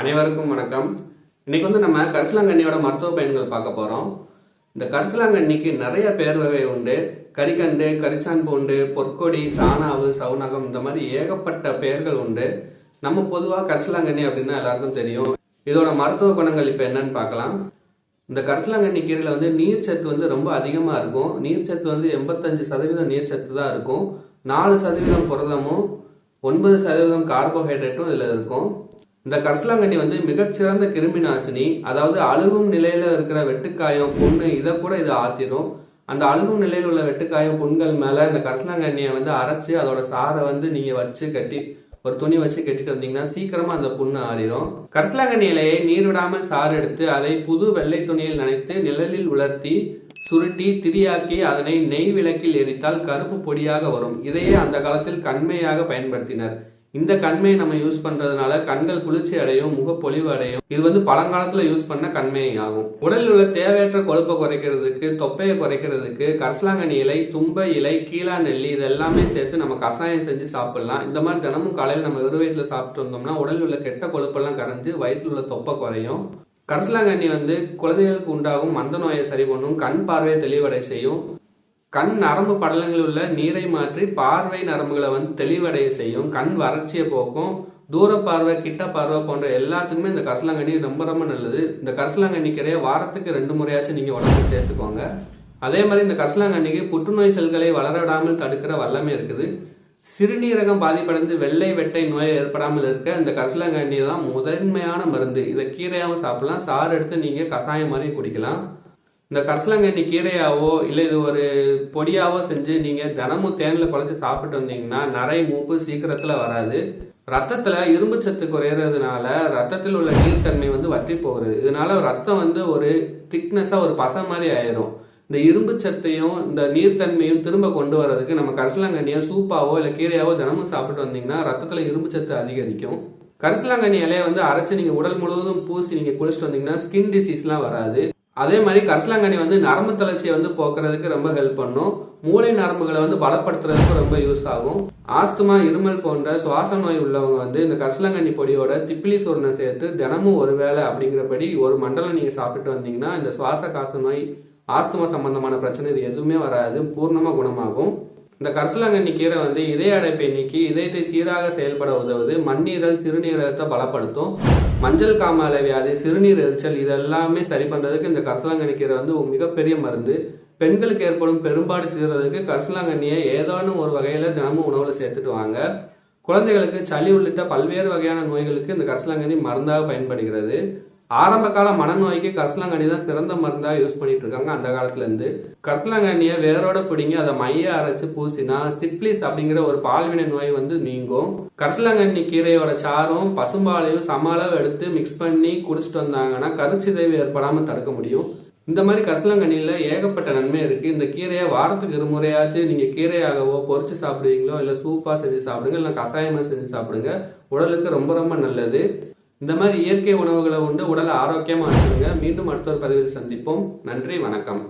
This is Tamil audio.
அனைவருக்கும் வணக்கம். இன்னைக்கு வந்து நம்ம கரிசலாங்கண்ணியோட மருத்துவ பயன்கள் பார்க்க போறோம். இந்த கரிசலாங்கண்ணிக்கு நிறைய பேர் வகை உண்டு. கரிகண்டு கரிச்சான் பூண்டு பொற்கொடி சாணாவு சவுனகம் இந்த மாதிரி ஏகப்பட்ட பெயர்கள் உண்டு. நம்ம பொதுவாக கரிசலாங்கண்ணி அப்படின்னா எல்லாருக்கும் தெரியும். இதோட மருத்துவ குணங்கள் இப்போ என்னன்னு பார்க்கலாம். இந்த கரிசலாங்கண்ணி கீரையில் வந்து நீர்ச்சத்து வந்து ரொம்ப அதிகமாக இருக்கும். நீர்ச்சத்து வந்து எண்பத்தஞ்சு சதவீதம் நீர்ச்சத்து தான் இருக்கும். நாலு சதவீதம் புரதமும் ஒன்பது சதவீதம் கார்போஹைட்ரேட்டும் இதில் இருக்கும். இந்த கரிசலாங்கண்ணி வந்து மிகச்சிறந்த கிருமி நாசினி. அதாவது அழுகும் நிலையில இருக்கிற வெட்டுக்காயம் புண்ணு இதை கூட இது ஆத்திரும். அந்த அழுகும் நிலையில் உள்ள வெட்டுக்காயம் புண்கள் மேல இந்த கரிசலாங்கண்ணியை வந்து அரைச்சு அதோட சாரை வந்து நீங்க வச்சு கட்டி ஒரு துணி வச்சு கட்டிட்டு வந்தீங்கன்னா சீக்கிரமா அந்த புண்ணு ஆறிடும் கரிசலாங்கண்ணி இலையை நீர் விடாமல் சாறு எடுத்து அதை புது வெள்ளை துணியில் நனைத்து நிழலில் உலர்த்தி சுருட்டி திரியாக்கி அதனை நெய் விளக்கில் எரித்தால் கருப்பு பொடியாக வரும். இதையே அந்த காலத்தில் கண்மையாக பயன்படுத்தினர். இந்த கண்மையை நம்ம யூஸ் பண்றதுனால கண்கள் குளிர்ச்சி அடையும் முகப்பொலிவு அடையும். இது வந்து பழங்காலத்துல யூஸ் பண்ண கண்மையை ஆகும். உடலில் உள்ள தேவையற்ற கொழுப்பை குறைக்கிறதுக்கு தொப்பையை குறைக்கிறதுக்கு கரசலாங்கனி இலை தும்ப இலை கீழா நெல்லி இது எல்லாமே சேர்த்து நம்ம கஷாயம் செஞ்சு சாப்பிடலாம். இந்த மாதிரி தினமும் காலையில் நம்ம வெறும் வயிற்றுல சாப்பிட்டு வந்தோம்னா உடலில் உள்ள கெட்ட கொழுப்பெல்லாம் கரைஞ்சு வயிற்றில் உள்ள தொப்பை குறையும். கரசலாங்கண்ணி வந்து குழந்தைகளுக்கு உண்டாகும் மந்த நோயை சரி பண்ணும் கண் பார்வையை தெளிவடை செய்யும். கண் நரம்பு படலங்களில் உள்ள நீரை மாற்றி பார்வை நரம்புகளை வந்து தெளிவடைய செய்யும் கண் வறட்சியை போக்கும் தூர பார்வை கிட்ட பார்வை போன்ற எல்லாத்துக்குமே இந்த கரிசலாங்கண்ணி ரொம்ப ரொம்ப நல்லது. இந்த கரிசலாங்கண்ணி கீரையை வாரத்துக்கு ரெண்டு முறையாச்சும் நீங்கள் உடம்பு சேர்த்துக்கோங்க. அதே மாதிரி இந்த கரிசலாங்கண்ணிக்கு புற்றுநோய் செல்களை வளர விடாமல் தடுக்கிற வல்லமை இருக்குது. சிறுநீரகம் பாதிப்படைந்து வெள்ளை வெட்டை நோய் ஏற்படாமல் இருக்க இந்த கரிசலாங்கண்ணி தான் முதன்மையான மருந்து. இதை கீரையாகவும் சாப்பிடலாம். சாறு எடுத்து நீங்கள் கஷாயம் மாதிரி குடிக்கலாம். இந்த கரிசலாங்கண்ணி கீரையாவோ இல்லை இது ஒரு பொடியாவோ செஞ்சு நீங்கள் தினமும் தேனில் குழச்சி சாப்பிட்டு வந்தீங்கன்னா நிறைய மூப்பு சீக்கிரத்தில் வராது. ரத்தத்தில் இரும்பு சத்து குறையிறதுனால ரத்தத்தில் உள்ள நீர்த்தன்மை வந்து வற்றி போகிறது இதனால ரத்தம் வந்து ஒரு திக்னஸாக ஒரு பசை மாதிரி ஆயிரும். இந்த இரும்பு சத்தையும் இந்த நீர்த்தன்மையும் திரும்ப கொண்டு வர்றதுக்கு நம்ம கரிசலாங்கண்ணியை சூப்பாவோ இல்லை கீரையாவோ தினமும் சாப்பிட்டு வந்தீங்கன்னா ரத்தத்தில் இரும்பு சத்து அதிகரிக்கும். கரிசலாங்கண்ணி இலையை வந்து அரைச்சி நீங்கள் உடல் முழுவதும் பூசி நீங்கள் குளிச்சுட்டு வந்தீங்கன்னா ஸ்கின் டிசீஸ்லாம் வராது. அதே மாதிரி கரிசலாங்கண்ணி வந்து நரம்பு தளர்ச்சியை வந்து போக்குறதுக்கு ரொம்ப ஹெல்ப் பண்ணும். மூளை நரம்புகளை வந்து பலப்படுத்துறதுக்கு ரொம்ப யூஸ் ஆகும். ஆஸ்துமா இருமல் போன்ற சுவாச நோய் உள்ளவங்க வந்து இந்த கரிசலாங்கண்ணி பொடியோட திப்பிலி சூர்ணை சேர்த்து தினமும் ஒரு வேளை அப்படிங்கிறபடி ஒரு மண்டலம் நீங்கள் சாப்பிட்டு வந்தீங்கன்னா இந்த சுவாச காச நோய் ஆஸ்துமா சம்பந்தமான பிரச்சனை இது எதுவுமே வராது. பூர்ணமாக குணமாகும். இந்த கரசலாங்கண்ணி கீரை வந்து இதய அடைப்பை நீக்கி இதயத்தை சீராக செயல்பட உதவுது. மண்ணீரல் சிறுநீரகத்தை பலப்படுத்தும். மஞ்சள் காமாலை வியாதி சிறுநீர் எரிச்சல் இதெல்லாமே சரி பண்ணுறதுக்கு இந்த கரசலாங்கண்ணி கீரை வந்து மிகப்பெரிய மருந்து. பெண்களுக்கு ஏற்படும் பெரும்பாடு தீர்றதுக்கு கரசலாங்கண்ணியை ஏதானும் ஒரு வகையில் தினமும் உணவில் சேர்த்துட்டு வாங்க. குழந்தைகளுக்கு சளி உள்ளிட்ட பல்வேறு வகையான நோய்களுக்கு இந்த கரசலாங்கண்ணி மருந்தாக பயன்படுகிறது. ஆரம்ப கால மனநோய்க்கு கரிசலாங்கண்ணி தான் சிறந்த மருந்தாக யூஸ் பண்ணிட்டு இருக்காங்க அந்த காலத்துலேருந்து கரிசலாங்கண்ணியை வேரோட பிடிங்கி அதை மைய அரைச்சு பூசினா சிப்ளிஸ் அப்படிங்கிற ஒரு பால்வினை நோய் வந்து நீங்கும். கரிசலாங்கண்ணி கீரையோட சாரும் பசும்பாலையும் சம அளவு எடுத்து மிக்ஸ் பண்ணி குடிச்சிட்டு வந்தாங்கன்னா கருச்சிதைவு ஏற்படாமல் தடுக்க முடியும். இந்த மாதிரி கரிசலாங்கண்ணியில் ஏகப்பட்ட நன்மை இருக்குது இந்த கீரையை வாரத்துக்கு இருமுறையாச்சும் நீங்கள் கீரையாகவோ பொறிச்சு சாப்பிடுவீங்களோ இல்லை சூப்பாக செஞ்சு சாப்பிடுங்க இல்லை கஷாயமாக செஞ்சு சாப்பிடுங்க உடலுக்கு ரொம்ப ரொம்ப நல்லது. இந்த மாதிரி இயற்கை உணவுகளை உண்டு உடலை ஆரோக்கியமாக வச்சுருங்க மீண்டும் அடுத்த ஒரு பதிவில் சந்திப்போம். நன்றி வணக்கம்.